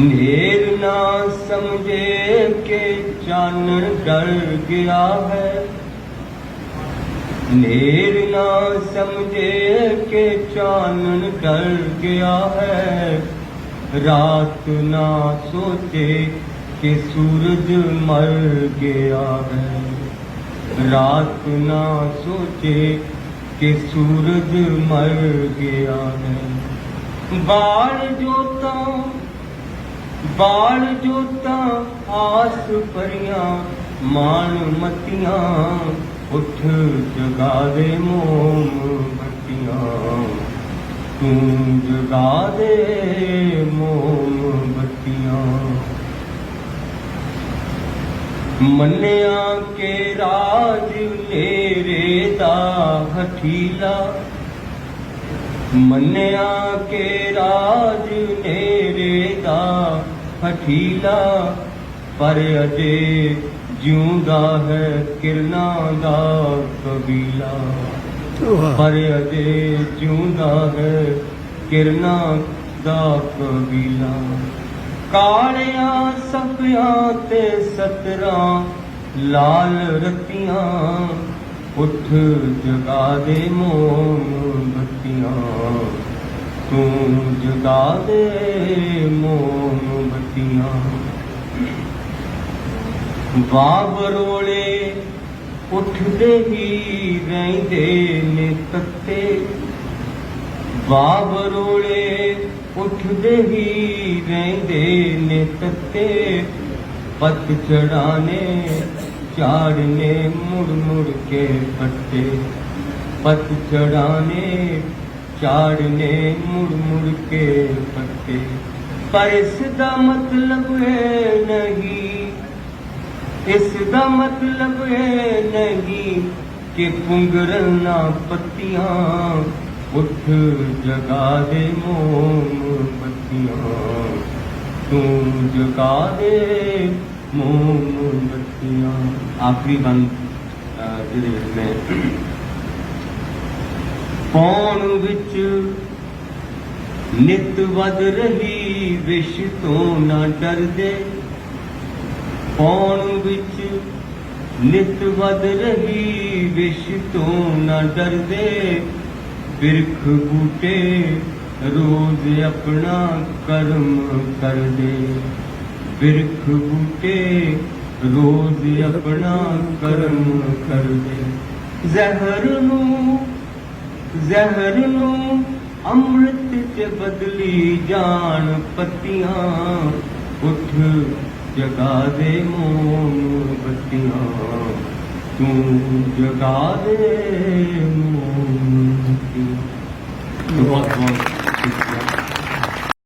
ਨੇਰ ਨਾ ਸਮਝੇ ਕੇ ਚਾਨਣ ਡਰ ਗਿਆ ਹੈ। ਨੇਰ ਨਾ ਸਮਝੇ ਕੇ ਚਾਨਣ ਡਰ ਗਿਆ ਹੈ। ਰਾਤ ਨਾ ਸੋਚੇ ਕਿ ਸੂਰਜ ਮਰ ਗਿਆ ਹੈ। ਰਾਤ ਨਾ ਸੋਚੇ ਕਿ ਸੂਰਜ ਮਰ ਗਿਆ ਹੈ। ਬਾਲ ਜੋਤਾਂ ਬਾਲ ਜੋਤਾਂ ਆਸ ਭਰੀਆਂ ਮਾਨ ਮਤੀਆਂ, ਉੱਠ ਜਗਾ ਦੇ ਮੋਮ ਬੱਤੀਆਂ ਤੂੰ ਜਗਾ ਦੇ ਮੋਮ ਬੱਤੀਆਂ ਮੰਨਿਆ ਕੇ ਰਾਜ ਨੇਰੇ ਦਾ ਹਠੀਲਾ ਮੰਨਿਆ ਕੇ ਰਾਜ ਨੇਰੇ ਦਾ ਹਠੀਲਾ ਪਰ ਅਜੇ ਜਿਉਂਦਾ ਹੈ ਕਿਰਨਾਂ ਦਾ ਕਬੀਲਾ। ਪਰ ਅਜੇ ਜਿਉਂਦਾ ਹੈ ਕਿਰਨਾਂ ਦਾ ਕਬੀਲਾ। ਕਾਲਿਆਂ ਸਫਿਆਂ ਤੇ ਸਤਰਾਂ ਲਾਲ ਰਤੀਆਂ ਉੱਠ ਜਗਾ ਦੇ ਮੋਮ ਬੱਤੀਆਂ। ਤੂੰ ਜਗਾ ਦੇ ਮੋਮ ਬੱਤੀਆਂ ਬਾਬਰੋਲੇ ਉੱਠਦੇ ਹੀ ਰਹਿੰਦੇ ਨੇ ਤੱਤੇ। ਬਾਬਰੋਲੇ ਉੱਠਦੇ ਹੀ ਰਹਿੰਦੇ ਨੇ ਤੱਤੇ। ਪੱਤ ਚੜਾਨੇ ਝਾੜਨੇ, ਮੁੜ ਮੁੜ ਕੇ ਪੱਤੇ। ਪੱਤ ਚੜਾਨੇ ਝਾੜਨੇ, ਮੁੜ ਮੁੜ ਕੇ ਪੱਤੇ। ਪਰ ਇਸ ਦਾ ਮਤਲਬ ਇਹ ਨਹੀਂ ਇਸ ਦਾ ਮਤਲਬ ਇਹ ਨਹੀਂ ਕਿ ਪੁੰਗਰਨਾ ਪੱਤੀਆਂ ਉੱਠ ਜਗਾ ਦੇ ਮੋਮਬੱਤੀਆਂ ਤੂੰ ਜਗਾ ਦੇ ਮੋਮਬੱਤੀਆਂ ਆਖਰੀ ਬੰਦ ਅਹ, ਜਿਹੜੇ ਮੈਂ ਪੌਣ ਵਿੱਚ ਨਿਤ ਵਧ ਰਹੀ ਵਿਸ਼ ਤੋਂ ਨਾ ਡਰਦੇ। ਪੌਣ ਵਿੱਚ ਨਿਤ ਵਧ ਰਹੀ ਵਿਸ਼ ਤੋਂ ਨਾ ਡਰਦੇ। ਬਿਰਖ ਬੂਟੇ ਰੋਜ਼ ਆਪਣਾ ਕਰਮ ਕਰਦੇ। ਬਿਰਖ ਬੂਟੇ ਰੋਜ਼ ਆਪਣਾ ਕਰਮ ਕਰਦੇ। ਜ਼ਹਿਰ ਨੂੰ ਜ਼ਹਿਰ ਨੂੰ ਅੰਮ੍ਰਿਤ ਚ ਬਦਲੀ ਜਾਣ ਪੱਤੀਆਂ ਉੱਠ ਜਗਾ ਦੇ ਮੋਮ ਬੱਤੀਆਂ। ਤੂੰ ਜਗਾ ਦੇ ਮੋਮ ਬੱਤੀਆਂ। ਬਹੁਤ ਬਹੁਤ ਸ਼ੁਕਰੀਆ।